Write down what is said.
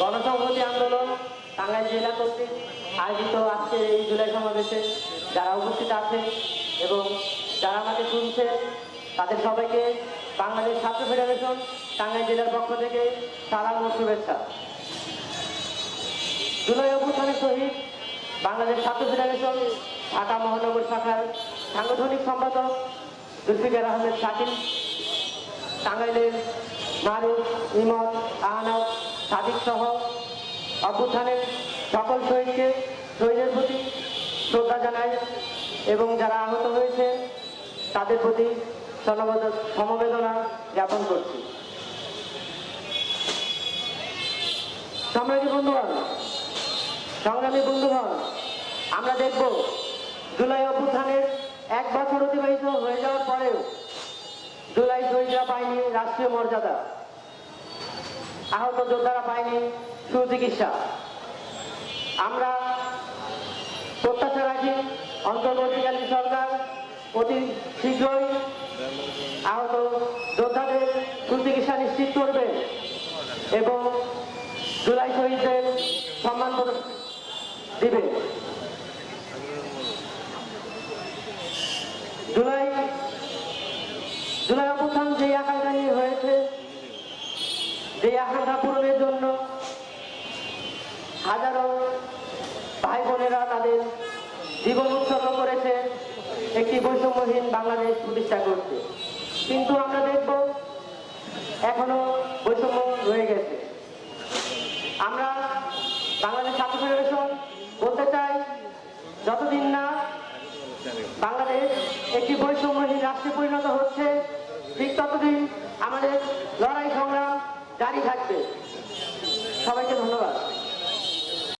গণসংহতি আন্দোলন টাঙ্গাইল জেলা কর্তৃক আয়োজিত আজকের এই জুলাই সমাবেশে যারা উপস্থিত আছে এবং যারা আমাকে শুনছে তাদের সবাইকে বাংলাদেশ ছাত্র ফেডারেশন টাঙ্গাইল জেলার পক্ষ থেকে সালাম ও শুভেচ্ছা। জুলাই অভ্যুত্থানের সহিত বাংলাদেশ ছাত্র ফেডারেশন ঢাকা মহানগর শাখার সাংগঠনিক সম্পাদক জুলফিকার আহমেদ শাকিল, টাঙ্গাইলের মারুফ ইমন আহনাদ সাদিক সহ অভ্যুত্থানের সকল শহীদকে, শহীদের প্রতি শ্রদ্ধা জানাই এবং যারা আহত হয়েছে, তাদের প্রতি সমবেদনা জ্ঞাপন করছি। সম্মানিত বন্ধুগণ, সংগ্রামী বন্ধুগণ, আমরা দেখব জুলাই অভ্যুত্থানের এক বছর অতিবাহিত হয়ে যাওয়ার পরেও জুলাই শহীদরা পায়নি রাষ্ট্রীয় মর্যাদা। আহত যোদ্ধারা পায়নি, সুচিকিৎসা। আমরা প্রত্যাশা রাখি, অন্তর্বর্তীকালীন সরকার অতি শীঘ্রই আহত যোদ্ধাদের সুচিকিৎসা নিশ্চিত করবে এবং জুলাই শহীদদের সম্মান দিবে। জুলাই জুলাই অভ্যুত্থান যে আকাঙ্ক্ষা হয়েছে যে আকাঙ্ক্ষা পূরণের জন্য হাজারো ভাই বোনেরা তাদের জীবন উৎসর্গ করেছে, একটি বৈষম্যহীন বাংলাদেশ প্রতিষ্ঠা করতে। কিন্তু আমরা দেখব এখনও বৈষম্য রয়ে গেছে। আমরা বাংলাদেশ ছাত্র ফেডারেশন বলতে চাই, যতদিন না বাংলাদেশ একটি বৈষম্যহীন রাষ্ট্রে পরিণত হচ্ছে, ঠিক ততদিন আমাদের লড়াই জারি থাকবে। সবাইকে ধন্যবাদ।